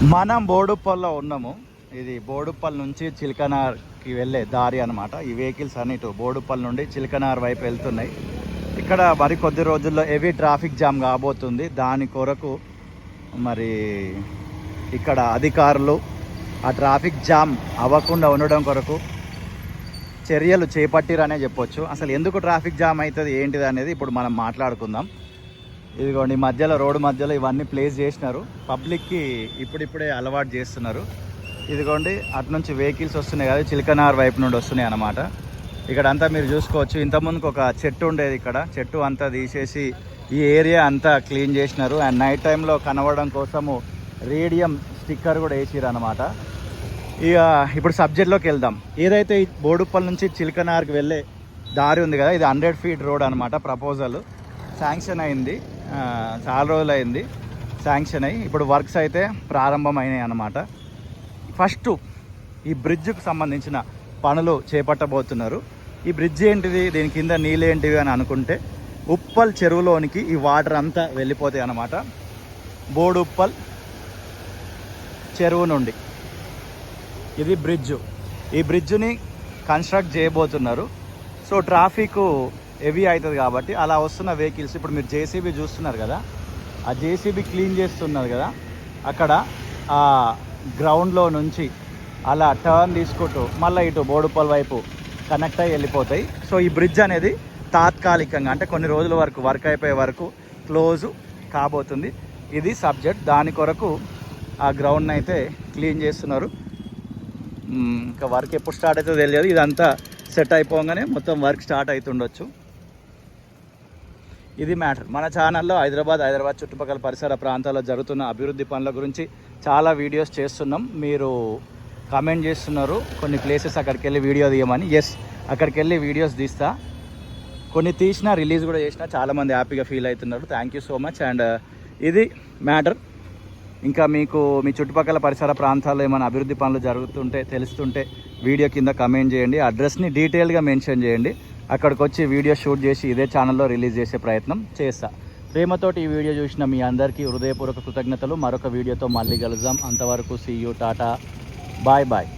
మనం బోడుప్పల్లో ఉన్నాము. ఇది బోడుప్పల్ నుంచి చిలకనార్కి వెళ్ళే దారి అన్నమాట. ఈ వెహికల్స్ అన్ని ఇటు నుండి చిలకనార్ వైపు వెళ్తున్నాయి. ఇక్కడ మరి కొద్ది రోజుల్లో హెవీ ట్రాఫిక్ జామ్ కాబోతుంది. దాని కొరకు మరి ఇక్కడ అధికారులు ఆ ట్రాఫిక్ జామ్ అవ్వకుండా ఉండడం కొరకు చర్యలు చేపట్టిరనే చెప్పొచ్చు. అసలు ఎందుకు ట్రాఫిక్ జామ్ అవుతుంది ఏంటిది అనేది ఇప్పుడు మనం మాట్లాడుకుందాం. ఇదిగోండి ఈ మధ్యలో రోడ్డు మధ్యలో ఇవన్నీ ప్లేస్ చేసినారు. పబ్లిక్కి ఇప్పుడిప్పుడే అలవాటు చేస్తున్నారు. ఇదిగోండి అటు నుంచి వెహికల్స్ వస్తున్నాయి కదా చిలకనార్ వైపు నుండి వస్తున్నాయి అన్నమాట. ఇక్కడ అంతా మీరు చూసుకోవచ్చు. ఇంతకుముందుకు ఒక చెట్టు ఉండేది ఇక్కడ. చెట్టు అంతా తీసేసి ఈ ఏరియా అంతా క్లీన్ చేసినారు. అండ్ నైట్ టైంలో కనబడడం కోసము రేడియం స్టిక్కర్ కూడా వేసిరు అనమాట ఇక ఇప్పుడు సబ్జెక్ట్లోకి వెళ్దాం. ఏదైతే ఈ బోడుప్పల్ నుంచి చిలకనార్కి వెళ్ళే దారి ఉంది కదా ఇది హండ్రెడ్ ఫీట్ రోడ్ అనమాట ప్రపోజల్ శాంక్షన్ అయింది. చాలా రోజులు అయింది శాంక్షన్ అయ్యి ఇప్పుడు వర్క్స్ అయితే ప్రారంభమైనాయి అన్నమాట. ఫస్ట్ ఈ బ్రిడ్జ్కు సంబంధించిన పనులు చేపట్టబోతున్నారు. ఈ బ్రిడ్జ్ ఏంటిది? దీని కింద నీళ్ళు ఏంటివి అని అనుకుంటే ఉప్పల్ చెరువులోనికి ఈ వాటర్ అంతా వెళ్ళిపోతాయి అన్నమాట. బోడుప్పల్ చెరువు నుండి ఇది బ్రిడ్జ్. ఈ బ్రిడ్జ్ని కన్స్ట్రక్ట్ చేయబోతున్నారు. సో ట్రాఫిక్ హెవీ అవుతుంది కాబట్టి అలా వస్తున్న వెహికల్స్ ఇప్పుడు మీరు జేసీబీ చూస్తున్నారు కదా ఆ జేసీబీ క్లీన్ చేస్తున్నారు కదా అక్కడ ఆ గ్రౌండ్లో నుంచి అలా టర్న్ తీసుకుంటూ మళ్ళీ ఇటు బోడుపల్ వైపు కనెక్ట్ అయ్యి వెళ్ళిపోతాయి. సో ఈ బ్రిడ్జ్ అనేది తాత్కాలికంగా అంటే కొన్ని రోజుల వరకు వర్క్ అయిపోయే వరకు క్లోజ్ కాబోతుంది. ఇది సబ్జెక్ట్. దాని కొరకు ఆ గ్రౌండ్ని అయితే క్లీన్ చేస్తున్నారు. ఇంకా వర్క్ ఎప్పుడు స్టార్ట్ అవుతుందో తెలియదు. ఇదంతా సెట్ అయిపోగానే మొత్తం వర్క్ స్టార్ట్ అవుతుండొచ్చు. ఇది మ్యాటర్. మన ఛానల్లో హైదరాబాద్ హైదరాబాద్ చుట్టుపక్కల పరిసర ప్రాంతాల్లో జరుగుతున్న అభివృద్ధి పనుల గురించి చాలా వీడియోస్ చేస్తున్నాం. మీరు కామెంట్ చేస్తున్నారు. కొన్ని ప్లేసెస్ అక్కడికి వెళ్ళి వీడియో తీయమని. ఎస్ అక్కడికి వెళ్ళి వీడియోస్ తీస్తా. కొన్ని తీసినా రిలీజ్ కూడా చేసినా చాలామంది హ్యాపీగా ఫీల్ అవుతున్నారు. Thank you so much and ఇది మ్యాటర్. ఇంకా మీకు మీ చుట్టుపక్కల పరిసర ప్రాంతాల్లో ఏమైనా అభివృద్ధి పనులు జరుగుతుంటే తెలుస్తుంటే వీడియో కింద కమెంట్ చేయండి. అడ్రస్ని డీటెయిల్గా మెన్షన్ చేయండి. అక్కడికి వచ్చి వీడియో షూట్ చేసి ఇదే ఛానల్లో రిలీజ్ చేసే ప్రయత్నం చేస్తా. ప్రేమతోటి ఈ వీడియో చూసిన మీ అందరికీ హృదయపూర్వక కృతజ్ఞతలు. మరొక వీడియోతో మళ్ళీ కలుద్దాం. అంతవరకు సీయూ టాటా బాయ్ బాయ్